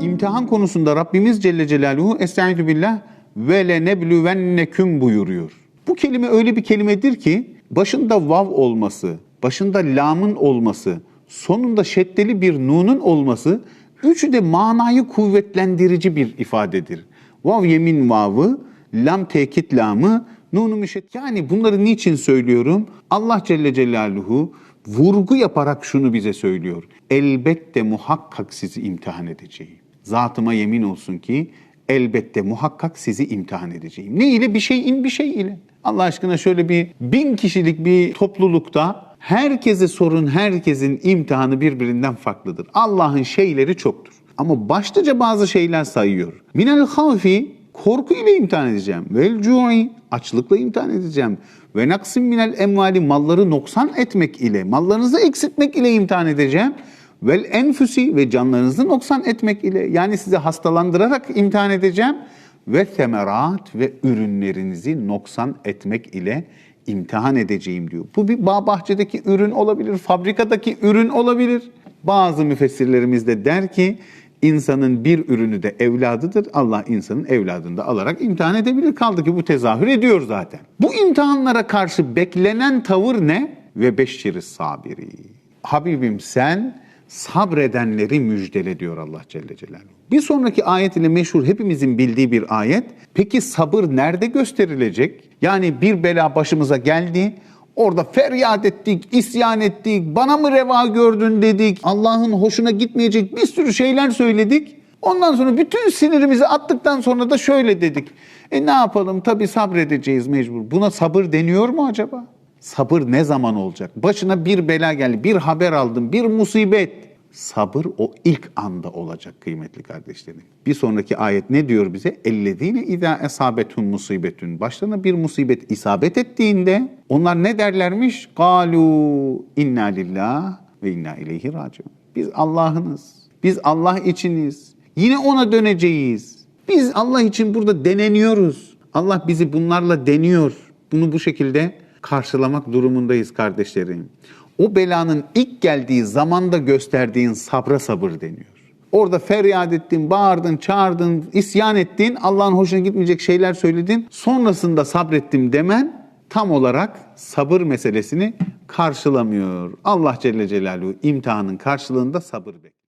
İmtihan konusunda Rabbimiz Celle Celaluhu Estaizu billah ve lenebluwenneküm buyuruyor. Bu kelime öyle bir kelimedir ki başında vav olması, başında lamın olması, sonunda şeddeli bir nunun olması üçü de manayı kuvvetlendirici bir ifadedir. Vav yemin vavı, lam tekit lamı, nunu müşet. Yani bunları niçin söylüyorum? Allah Celle Celaluhu vurgu yaparak şunu bize söylüyor. Elbette muhakkak sizi imtihan edeceğim. Zatıma yemin olsun ki elbette muhakkak sizi imtihan edeceğim. Ne ile? Bir şeyin bir şey ile. Allah aşkına şöyle bir bin kişilik bir toplulukta herkese sorun herkesin imtihanı birbirinden farklıdır. Allah'ın şeyleri çoktur. Ama başlıca bazı şeyler sayıyor. Minel havfi korku ile imtihan edeceğim. Vel cu'i açlıkla imtihan edeceğim. Ve naksim minel emvali malları noksan etmek ile, mallarınızı eksiltmek ile imtihan edeceğim. Vel enfüsi ve canlarınızı noksan etmek ile yani sizi hastalandırarak imtihan edeceğim. Ve semerat ve ürünlerinizi noksan etmek ile imtihan edeceğim diyor. Bu bir bağ bahçedeki ürün olabilir, fabrikadaki ürün olabilir. Bazı müfessirlerimiz de der ki insanın bir ürünü de evladıdır. Allah insanın evladını da alarak imtihan edebilir. Kaldı ki bu tezahür ediyor zaten. Bu imtihanlara karşı beklenen tavır ne? Ve beşşiri sabiri. Habibim sen sabredenleri müjdele diyor Allah Celle Celaluhu. Bir sonraki ayet ile meşhur hepimizin bildiği bir ayet. Peki sabır nerede gösterilecek? Yani bir bela başımıza geldi. Orada feryat ettik, isyan ettik, bana mı reva gördün dedik. Allah'ın hoşuna gitmeyecek bir sürü şeyler söyledik. Ondan sonra bütün sinirimizi attıktan sonra da şöyle dedik. E ne yapalım tabii sabredeceğiz mecbur. Buna sabır deniyor mu acaba? Sabır ne zaman olacak? Başına bir bela geldi, bir haber aldın, bir musibet. Sabır o ilk anda olacak kıymetli kardeşlerim. Bir sonraki ayet ne diyor bize? Ellezine izâ esâbethum musibetün. Başlarına bir musibet isabet ettiğinde onlar ne derlermiş? Galu inna lillah ve inna ileyhi raciun. Biz Allah'ınız. Biz Allah içiniz. Yine ona döneceğiz. Biz Allah için burada deneniyoruz. Allah bizi bunlarla deniyor. Bunu bu şekilde karşılamak durumundayız kardeşlerim. O belanın ilk geldiği zamanda gösterdiğin sabra sabır deniyor. Orada feryat ettin, bağırdın, çağırdın, isyan ettin, Allah'ın hoşuna gitmeyecek şeyler söyledin. Sonrasında sabrettim demen tam olarak sabır meselesini karşılamıyor. Allah Celle Celaluhu imtihanın karşılığında sabır bekliyor.